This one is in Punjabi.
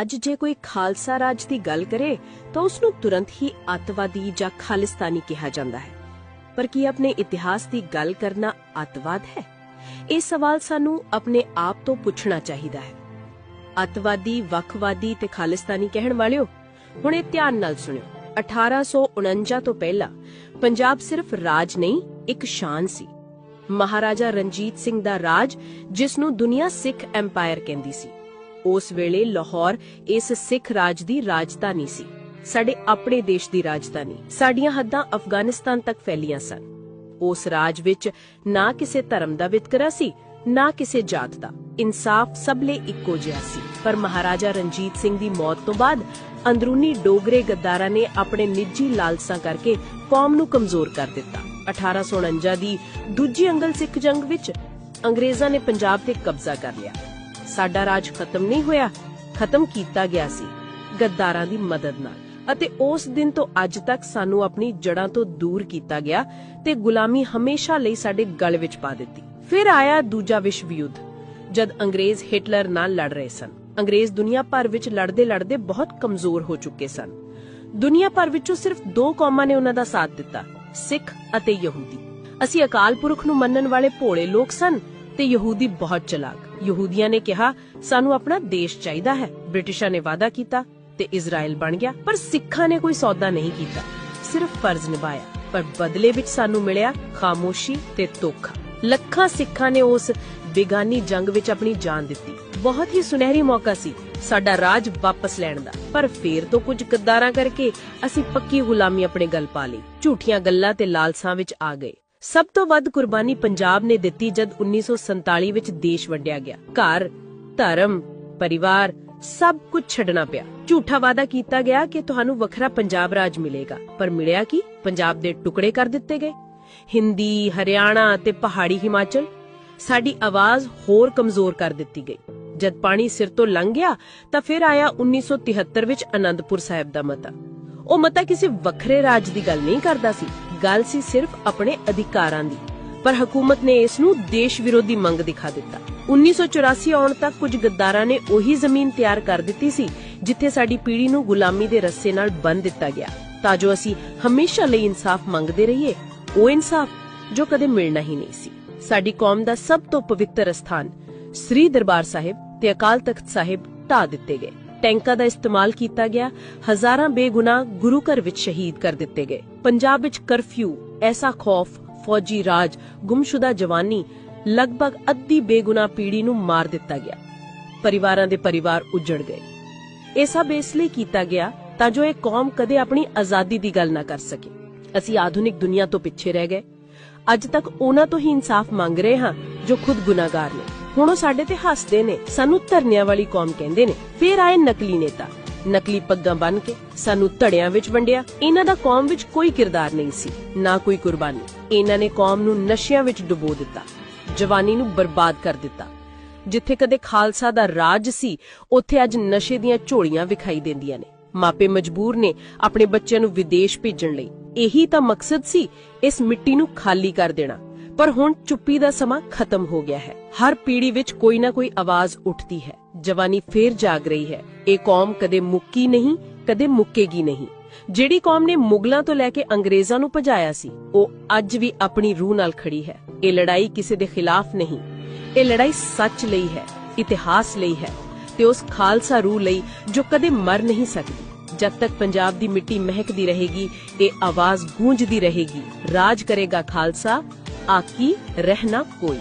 ਅੱਜ ਜੇ ਕੋਈ ਖਾਲਸਾ ਰਾਜ ਦੀ ਗੱਲ ਕਰੇ, ਤਾਂ ਉਸ ਨੂੰ ਤੁਰੰਤ ਹੀ ਅੱਤਵਾਦੀ ਜਾਂ ਖਾਲਿਸਤਾਨੀ ਕਿਹਾ ਜਾਂਦਾ ਹੈ। ਪਰ ਕੀ ਆਪਣੇ ਇਤਿਹਾਸ ਦੀ ਗੱਲ ਕਰਨਾ ਅੱਤਵਾਦ ਹੈ? ਇਹ ਸਵਾਲ ਸਾਨੂੰ ਆਪਣੇ ਆਪ ਤੋਂ ਪੁੱਛਣਾ ਚਾਹੀਦਾ ਹੈ। ਅੱਤਵਾਦੀ, ਵੱਖਵਾਦੀ ਤੇ ਖਾਲਿਸਤਾਨੀ ਕਹਿਣ ਵਾਲਿਓ, ਹੁਣ ਇਹ ਧਿਆਨ ਨਾਲ ਸੁਣਿਓ। 1849 ਤੋਂ ਪਹਿਲਾਂ ਪੰਜਾਬ ਸਿਰਫ ਰਾਜ ਨਹੀਂ, ਇੱਕ ਸ਼ਾਨ ਸੀ। ਮਹਾਰਾਜਾ ਰਣਜੀਤ ਸਿੰਘ ਦਾ ਰਾਜ, ਜਿਸ ਨੂੰ ਦੁਨੀਆ ਸਿੱਖ ਐਮਪਾਇਰ ਕਹਿੰਦੀ ਸੀ। ਉਸ ਵੇਲੇ ਲਾਹੌਰ ਇਸ ਸਿੱਖ ਰਾਜ ਦੀ ਰਾਜਧਾਨੀ ਸੀ। ਸਾਡੇ ਆਪਣੇ ਦੇਸ਼ ਦੀ ਰਾਜਧਾਨੀ। ਸਾਡੀਆਂ ਹੱਦਾਂ ਅਫਗਾਨਿਸਤਾਨ ਤੱਕ ਫੈਲੀਆਂ ਸਨ। ਉਸ ਰਾਜ ਵਿੱਚ ਨਾ ਕਿਸੇ ਧਰਮ ਦਾ ਵਿਤਕਰਾ ਸੀ, ਨਾ ਕਿਸੇ ਜਾਤ ਦਾ। ਇਨਸਾਫ ਸਭ ਲਈ ਇੱਕੋ ਜਿਹਾ ਸੀ। ਪਰ ਮਹਾਰਾਜਾ ਰਣਜੀਤ ਸਿੰਘ ਦੀ ਮੌਤ ਤੋਂ ਬਾਅਦ ਅੰਦਰੂਨੀ ਡੋਗਰੇ ਗੱਦਾਰਾਂ ਨੇ ਆਪਣੇ ਨਿੱਜੀ ਲਾਲਸਾਂ ਕਰਕੇ ਕੌਮ ਨੂੰ ਕਮਜ਼ੋਰ ਕਰ ਦਿੱਤਾ। 1849 ਦੀ ਦੂਜੀ ਅੰਗਲ ਸਿੱਖ ਜੰਗ ਵਿੱਚ ਅੰਗਰੇਜ਼ਾਂ ਨੇ ਪੰਜਾਬ ਤੇ ਕਬਜ਼ਾ ਕਰ ਲਿਆ। ਸਾਡਾ ਰਾਜ ਖਤਮ ਨਹੀਂ ਹੋਇਆ, ਖਤਮ ਕੀਤਾ ਗਿਆ ਸੀ ਗੱਦਾਰਾਂ ਦੀ ਮਦਦ ਨਾਲ ਅਤੇ ਉਸ ਦਿਨ ਤੋਂ ਅੱਜ ਤੱਕ ਸਾਨੂੰ ਆਪਣੀ ਜੜ੍ਹਾਂ ਤੋਂ ਦੂਰ ਕੀਤਾ ਗਿਆ ਤੇ ਗੁਲਾਮੀ ਹਮੇਸ਼ਾ ਲਈ ਸਾਡੇ ਗਲ ਵਿੱਚ ਪਾ ਦਿੱਤੀ। ਫਿਰ ਆਇਆ ਦੂਜਾ ਵਿਸ਼ਵ ਯੁੱਧ, ਜਦ ਅੰਗਰੇਜ਼ ਹਿਟਲਰ ਨਾਲ ਲੜ ਰਹੇ ਸਨ। ਅੰਗਰੇਜ਼ ਦੁਨੀਆ ਭਰ ਵਿੱਚ ਲੜਦੇ ਲੜਦੇ ਬਹੁਤ ਕਮਜ਼ੋਰ ਹੋ ਚੁੱਕੇ ਸਨ। ਦੁਨੀਆ ਭਰ ਵਿੱਚੋਂ ਸਿਰਫ ਦੋ ਕੌਮਾਂ ਨੇ ਉਹਨਾਂ ਦਾ ਸਾਥ ਦਿੱਤਾ, ਸਿੱਖ ਅਤੇ ਯਹੂਦੀ। ਅਸੀਂ ਅਕਾਲ ਪੁਰਖ ਨੂੰ ਮੰਨਣ ਵਾਲੇ ਭੋਲੇ ਲੋਕ ਸਨ ਤੇ ਯਹੂਦੀ ਬਹੁਤ ਚਲਾਕ। ਯਹੂਦੀਆਂ ਨੇ ਕਿਹਾ, ਸਾਨੂੰ ਆਪਣਾ ਦੇਸ਼ ਚਾਹੀਦਾ ਹੈ। ਬ੍ਰਿਟਿਸ਼ਾਂ ਨੇ ਵਾਅਦਾ ਕੀਤਾ ਤੇ ਇਜ਼ਰਾਈਲ ਬਣ ਗਿਆ, ਪਰ ਸਿੱਖਾਂ ਨੇ ਕੋਈ ਸੌਦਾ ਨਹੀਂ ਕੀਤਾ। ਸਿਰਫ ਫਰਜ਼ ਨਿਭਾਇਆ, ਪਰ ਬਦਲੇ ਵਿੱਚ ਸਾਨੂੰ ਮਿਲਿਆ ਖਾਮੋਸ਼ੀ ਤੇ ਧੋਖਾ। ਲੱਖਾਂ ਸਿੱਖਾਂ ਨੇ ਉਸ ਬੇਗਾਨੀ ਜੰਗ ਵਿੱਚ ਆਪਣੀ ਜਾਨ ਦਿੱਤੀ। ਬਹੁਤ ਹੀ ਸੁਨਹਿਰੀ ਮੌਕਾ ਸੀ ਸਾਡਾ ਰਾਜ ਵਾਪਸ ਲੈਣ ਦਾ, ਪਰ ਫੇਰ ਤੋਂ ਕੁਝ ਗੱਦਾਰਾਂ ਕਰਕੇ ਅਸੀਂ ਪੱਕੀ ਗੁਲਾਮੀ ਆਪਣੇ ਗਲ ਪਾ ਲਈ। ਝੂਠੀਆਂ ਗੱਲਾਂ ਤੇ ਲਾਲਸਾਂ ਵਿੱਚ ਆ ਗਏ। ਸਭ ਤੋਂ ਵੱਧ ਕੁਰਬਾਨੀ ਪੰਜਾਬ ਨੇ ਦਿੱਤੀ ਜਦ 1947 ਵਿੱਚ ਦੇਸ਼ ਵੰਡਿਆ ਗਿਆ। ਘਰ, ਧਰਮ, ਪਰਿਵਾਰ, ਸਭ ਕੁਝ ਛੱਡਣਾ ਪਿਆ। ਝੂਠਾ ਵਾਅਦਾ ਕੀਤਾ ਗਿਆ ਕਿ ਤੁਹਾਨੂੰ ਵੱਖਰਾ ਪੰਜਾਬ ਰਾਜ ਮਿਲੇਗਾ। ਪਰ ਮਿਲਿਆ ਕੀ? ਪੰਜਾਬ ਦੇ ਟੁਕੜੇ ਕਰ ਦਿੱਤੇ ਗਏ। ਹਿੰਦੀ, ਹਰਿਆਣਾ ਤੇ ਪਹਾੜੀ ਹਿਮਾਚਲ। ਸਾਡੀ ਆਵਾਜ਼ ਹੋਰ ਕਮਜ਼ੋਰ ਕਰ ਦਿੱਤੀ ਗਈ। ਜਦ ਪਾਣੀ ਸਿਰ ਤੋਂ ਲੰਘ ਗਿਆ, ਤਾਂ ਫਿਰ ਆਇਆ 1973 ਵਿੱਚ ਅਨੰਦਪੁਰ ਸਾਹਿਬ ਦਾ ਮਤਾ। ਉਹ ਮਤਾ ਕਿਸੇ ਵੱਖਰੇ ਰਾਜ ਦੀ ਗੱਲ ਨਹੀਂ ਕਰਦਾ ਸੀ। ਗੱਲ ਸੀ ਸਿਰਫ ਆਪਣੇ ਅਧਿਕਾਰਾਂ ਦੀ। ਪਰ ਹਕੂਮਤ ਨੇ ਇਸ ਨੂੰ ਦੇਸ਼ ਵਿਰੋਧੀ ਮੰਗ ਦਿਖਾ ਦਿੱਤਾ। 1984 ਆਉਣ ਤੱਕ ਕੁਝ ਗੱਦਾਰਾਂ ਨੇ ਉਹੀ ਜ਼ਮੀਨ ਤਿਆਰ ਕਰ ਦਿੱਤੀ ਸੀ, ਜਿੱਥੇ ਸਾਡੀ ਪੀੜ੍ਹੀ ਨੂੰ ਗੁਲਾਮੀ ਦੇ ਰੱਸੇ ਨਾਲ ਬੰਨ ਦਿੱਤਾ ਗਿਆ। ਤਾਂ ਜੋ ਅਸੀਂ ਹਮੇਸ਼ਾ ਲਈ ਇਨਸਾਫ ਮੰਗਦੇ ਰਹੀਏ, ਉਹ ਇਨਸਾਫ ਜੋ ਕਦੇ ਮਿਲਣਾ ਹੀ ਨਹੀਂ ਸੀ। ਸਾਡੀ ਕੌਮ ਦਾ ਸਭ ਤੋਂ ਪਵਿੱਤਰ ਸਥਾਨ ਸ੍ਰੀ ਦਰਬਾਰ ਸਾਹਿਬ ਤੇ ਅਕਾਲ ਤਖਤ ਸਾਹਿਬ ਢਾ ਦਿੱਤੇ ਗਏ। ਟੈਂਕਾਂ ਦਾ ਇਸਤੇਮਾਲ ਕੀਤਾ ਗਿਆ। ਹਜ਼ਾਰਾਂ ਬੇਗੁਨਾਹ ਗੁਰੂ ਘਰ ਵਿੱਚ ਸ਼ਹੀਦ ਕਰ ਦਿੱਤੇ ਗਏ। ਪੰਜਾਬ ਵਿੱਚ ਕਰਫਿਊ, ਐਸਾ ਖੌਫ, ਫੌਜੀ ਰਾਜ, ਗੁੰਮਸ਼ੁਦਾ ਜਵਾਨੀ, ਲਗਭਗ ਅੱਧੀ ਬੇਗੁਨਾਹ ਪੀੜੀ ਨੂੰ ਮਾਰ ਦਿੱਤਾ ਗਿਆ। ਪਰਿਵਾਰਾਂ ਦੇ ਪਰਿਵਾਰ ਉਜੜ ਗਏ। ਇਹ ਸਭ ਇਸ ਲਈ ਕੀਤਾ ਗਿਆ ਤਾਂ ਜੋ ਇਹ ਕੌਮ ਕਦੇ ਆਪਣੀ ਆਜ਼ਾਦੀ ਦੀ ਗੱਲ ਨਾ ਕਰ ਸਕੇ। ਅਸੀਂ ਆਧੁਨਿਕ ਦੁਨੀਆ ਤੋਂ ਪਿੱਛੇ ਰਹਿ ਗਏ। ਅੱਜ ਤੱਕ ਉਹਨਾਂ ਤੋਂ ਹੀ ਇਨਸਾਫ ਮੰਗ ਰਹੇ ਹਾਂ ਜੋ ਖੁਦ ਗੁਨਾਹਗਾਰ ਨੇ। ਹੁਣ ਉਹ ਸਾਡੇ ਤੇ ਹੱਸਦੇ ਨੇ, ਸਾਨੂੰ ਧਰਨਿਆਂ ਵਾਲੀ ਕੌਮ ਕਹਿੰਦੇ ਨੇ। ਫੇਰ ਆਏ ਨਕਲੀ ਨੇਤਾ। ਨਕਲੀ ਪੱਗਾਂ ਬੰਨ ਕੇ ਸਾਨੂੰ ਧੜਿਆਂ ਵਿੱਚ ਵੰਡਿਆ। ਇਹਨਾਂ ਦਾ ਕੌਮ ਵਿੱਚ ਕੋਈ ਕਿਰਦਾਰ ਨਹੀਂ ਸੀ, ਨਾ ਕੋਈ ਕੁਰਬਾਨੀ। ਇਹਨਾਂ ਨੇ ਕੌਮ ਨੂੰ ਨਸ਼ਿਆਂ ਵਿੱਚ ਡੁਬੋ ਦਿੱਤਾ, ਜਵਾਨੀ ਨੂੰ ਬਰਬਾਦ ਕਰ ਦਿੱਤਾ। ਜਿੱਥੇ ਕਦੇ ਖਾਲਸਾ ਦਾ ਰਾਜ ਸੀ, ਉੱਥੇ ਅੱਜ ਨਸ਼ੇ ਦੀਆਂ ਝੋਲੀਆਂ ਵਿਖਾਈ ਦਿੰਦੀਆਂ ਨੇ। ਮਾਪੇ ਮਜਬੂਰ ਨੇ ਆਪਣੇ ਬੱਚਿਆਂ ਨੂੰ ਵਿਦੇਸ਼ ਭੇਜਣ ਲਈ। ਇਹੀ ਤਾਂ ਮਕਸਦ ਸੀ, ਇਸ ਮਿੱਟੀ ਨੂੰ ਖਾਲੀ ਕਰ ਦੇਣਾ। ਪਰ ਹੁਣ ਚੁੱਪੀ ਦਾ ਸਮਾਂ ਖਤਮ ਹੋ ਗਿਆ ਹੈ। ਹਰ ਪੀੜ੍ਹੀ ਵਿੱਚ ਕੋਈ ਨਾ ਕੋਈ ਆਵਾਜ਼ ਉੱਠਦੀ ਹੈ। ਜਵਾਨੀ ਫੇਰ ਜਾਗ ਰਹੀ ਹੈ। ਇਹ ਕੌਮ ਕਦੇ ਮੁੱਕੀ ਨਹੀਂ, ਕਦੇ ਮੁੱਕੇਗੀ ਨਹੀਂ। ਜਿਹੜੀ ਕੌਮ ਨੇ ਮੁਗਲਾਂ ਤੋਂ ਲੈ ਕੇ ਅੰਗਰੇਜ਼ਾਂ ਨੂੰ ਭਜਾਇਆ ਸੀ, ਉਹ ਅੱਜ ਵੀ ਆਪਣੀ ਰੂਹ ਨਾਲ ਖੜੀ ਹੈ। ਇਹ ਲੜਾਈ ਕਿਸੇ ਦੇ ਖਿਲਾਫ ਨਹੀਂ। ਇਹ ਲੜਾਈ ਸੱਚ ਲਈ ਹੈ, ਇਤਿਹਾਸ ਲਈ ਹੈ ਤੇ ਉਸ ਖਾਲਸਾ ਰੂਹ ਲਈ ਜੋ ਕਦੇ ਮਰ ਨਹੀਂ ਸਕਦੀ। ਜਦ ਤੱਕ ਪੰਜਾਬ ਦੀ ਮਿੱਟੀ ਮਹਿਕਦੀ ਰਹੇਗੀ, ਇਹ ਆਵਾਜ਼ ਗੂੰਜਦੀ ਰਹੇਗੀ। ਰਾਜ ਕਰੇਗਾ ਖਾਲਸਾ ਆਕੀ ਰਹਿਣਾ ਕੋਈ।